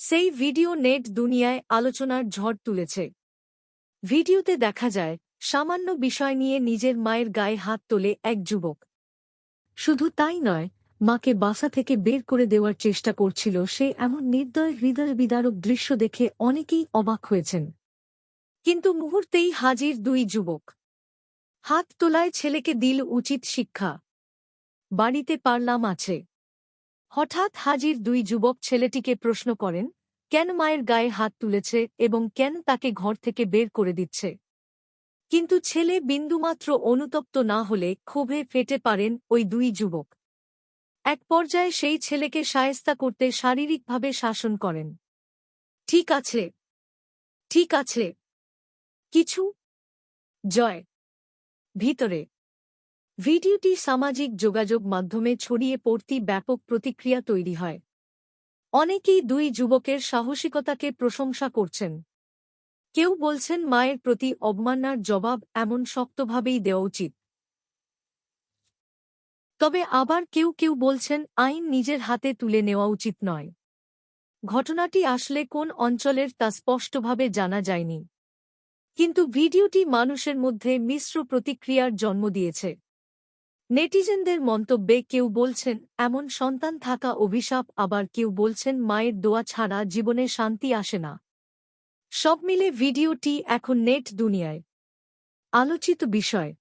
সেই video net দুনিয়ায় আলোচনার ঝড় তুলেছে। ভিডিওতে দেখা যায়, সামান্য বিষয় নিয়ে নিজের মায়ের গায়ে হাত তোলে এক যুবক। শুধু তাই নয়, মাকে বাসা থেকে বের করে দেওয়ার চেষ্টা করছিল সে এমন নির্দয় হৃদয় বিদারক দৃশ্য দেখে অনেকেই অবাক হয়েছেন। কিন্তু মুহূর্তেই হাজির দুই যুবক। হাত তোলায় ছেলেকে দিল উচিত শিক্ষা। বাড়িতে পারলাম আছে। হঠাৎ হাজির দুই যুবক ছেলেটিকে প্রশ্ন করেন, কেন মায়ের গায়ে হাত তুলেছে এবং কেন তাকে ঘর থেকে বের করে দিচ্ছে? কিন্তু ছেলে বিন্দুমাত্র অনুতপ্ত না হলে ক্ষোভে ফেটে পারেন ওই দুই যুবক। এক পর্যায়ে সেই ছেলেকে সায়স্তা করতে শারীরিকভাবে শাসন করেন। ঠিক আছে। ঠিক আছে। কিছু? জয়। ভিতরে। ভিডিওটি সামাজিক যোগাযোগ মাধ্যমে ছড়িয়ে পড়তি ব্যাপক প্রতিক্রিয়া তৈরি হয়। অনেকেই দুই যুবকের সাহসিকতাকে প্রশংসা করছেন। কেউ বলছেন মায়ের প্রতি অবমাননার জবাব এমন শক্তভাবেই দেওয়া উচিত। তবে আবার কেউ কেউ বলছেন আইন নিজের হাতে তুলে নেওয়া উচিত নয়। ঘটনাটি আসলে কোন অঞ্চলের তা স্পষ্টভাবে জানা যায়নি। কিন্তু ভিডিওটি মানুষের মধ্যে মিশ্র প্রতিক্রিয়ার জন্ম দিয়েছে। নেটিজেনদের মন্তব্যে কেউ বলছেন, এমন সন্তান থাকা অভিশাপ, আবার কেউ বলছেন, মায়ের দোয়া ছাড়া জীবনে শান্তি আসে না। সব মিলে ভিডিওটি এখন নেট দুনিয়ায়। আলোচিত বিষয়।